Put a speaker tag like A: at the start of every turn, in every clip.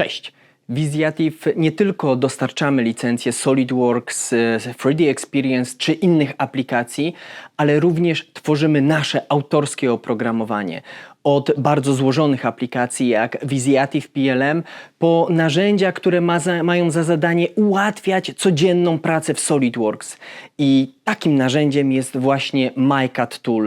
A: Cześć! W nie tylko dostarczamy licencje SolidWorks, e, 3D Experience czy innych aplikacji, ale również tworzymy nasze autorskie oprogramowanie. Od bardzo złożonych aplikacji jak Easyative PLM po narzędzia, które ma za, mają za zadanie ułatwiać codzienną pracę w SolidWorks. I takim narzędziem jest właśnie MyCAD Tool.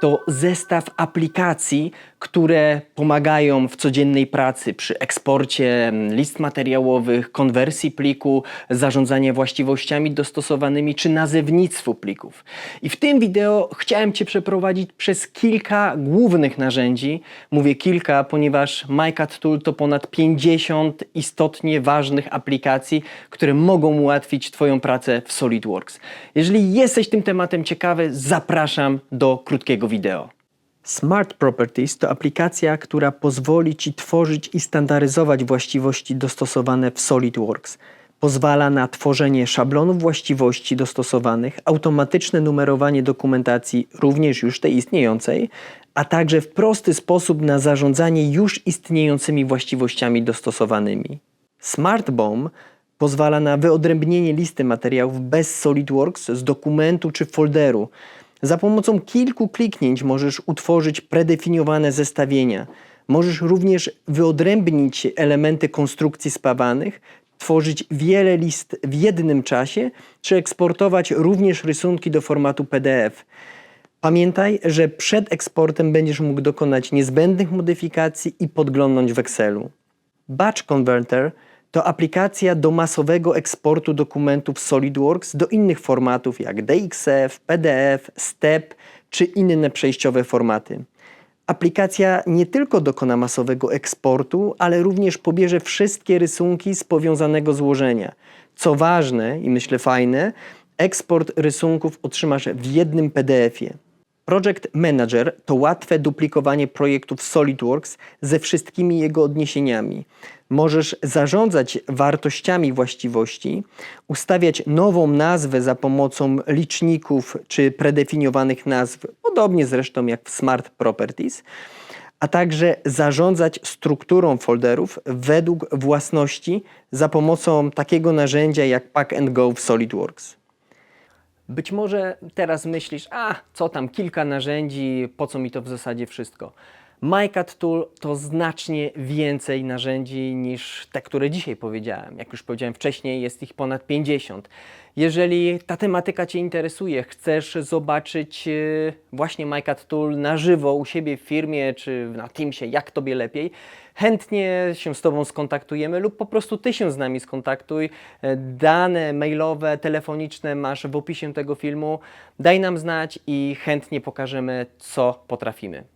A: to zestaw aplikacji, które pomagają w codziennej pracy przy eksporcie mm, list materiałowych, konwersji pliku, zarządzanie właściwościami dostosowanymi czy nazewnictwu plików. I w tym wideo chciałem Cię przeprowadzić przez kilka głównych narzędzi. Mówię kilka, ponieważ MyCAD Tool to ponad 50 istotnie ważnych aplikacji, które mogą ułatwić Twoją pracę w SolidWorks. Jeżeli jesteś tym tematem ciekawy, zapraszam do krótkiego wideo. Smart Properties to aplikacja, która pozwoli Ci tworzyć i standaryzować właściwości dostosowane w SolidWorks. Pozwala na tworzenie szablonów właściwości dostosowanych, automatyczne numerowanie dokumentacji, również już tej istniejącej, a także w prosty sposób na zarządzanie już istniejącymi właściwościami dostosowanymi. Smart Bomb pozwala na wyodrębnienie listy materiałów bez SolidWorks z dokumentu czy folderu. Za pomocą kilku kliknięć możesz utworzyć predefiniowane zestawienia. Możesz również wyodrębnić elementy konstrukcji spawanych, tworzyć wiele list w jednym czasie, czy eksportować również rysunki do formatu PDF. Pamiętaj, że przed eksportem będziesz mógł dokonać niezbędnych modyfikacji i podglądnąć w Excelu. Batch Converter to aplikacja do masowego eksportu dokumentów SolidWorks do innych formatów jak DXF, PDF, STEP czy inne przejściowe formaty. Aplikacja nie tylko dokona masowego eksportu, ale również pobierze wszystkie rysunki z powiązanego złożenia. Co ważne i myślę fajne, eksport rysunków otrzymasz w jednym PDF-ie. Project Manager to łatwe duplikowanie projektów SolidWorks ze wszystkimi jego odniesieniami. Możesz zarządzać wartościami właściwości, ustawiać nową nazwę za pomocą liczników czy predefiniowanych nazw, podobnie zresztą jak w Smart Properties, a także zarządzać strukturą folderów według własności za pomocą takiego narzędzia jak Pack and Go w SolidWorks. Być może teraz myślisz, a co tam, kilka narzędzi, po co mi to w zasadzie wszystko? MyCAD Tool to znacznie więcej narzędzi niż te, które dzisiaj powiedziałem. Jak już powiedziałem wcześniej, jest ich ponad 50. Jeżeli ta tematyka Cię interesuje, chcesz zobaczyć e, właśnie MyCAD Tool na żywo u siebie w firmie czy na Teamsie, jak Tobie lepiej, chętnie się z Tobą skontaktujemy lub po prostu Ty się z nami skontaktuj. E, Dane mailowe, telefoniczne masz w opisie tego filmu. Daj nam znać i chętnie pokażemy, co potrafimy.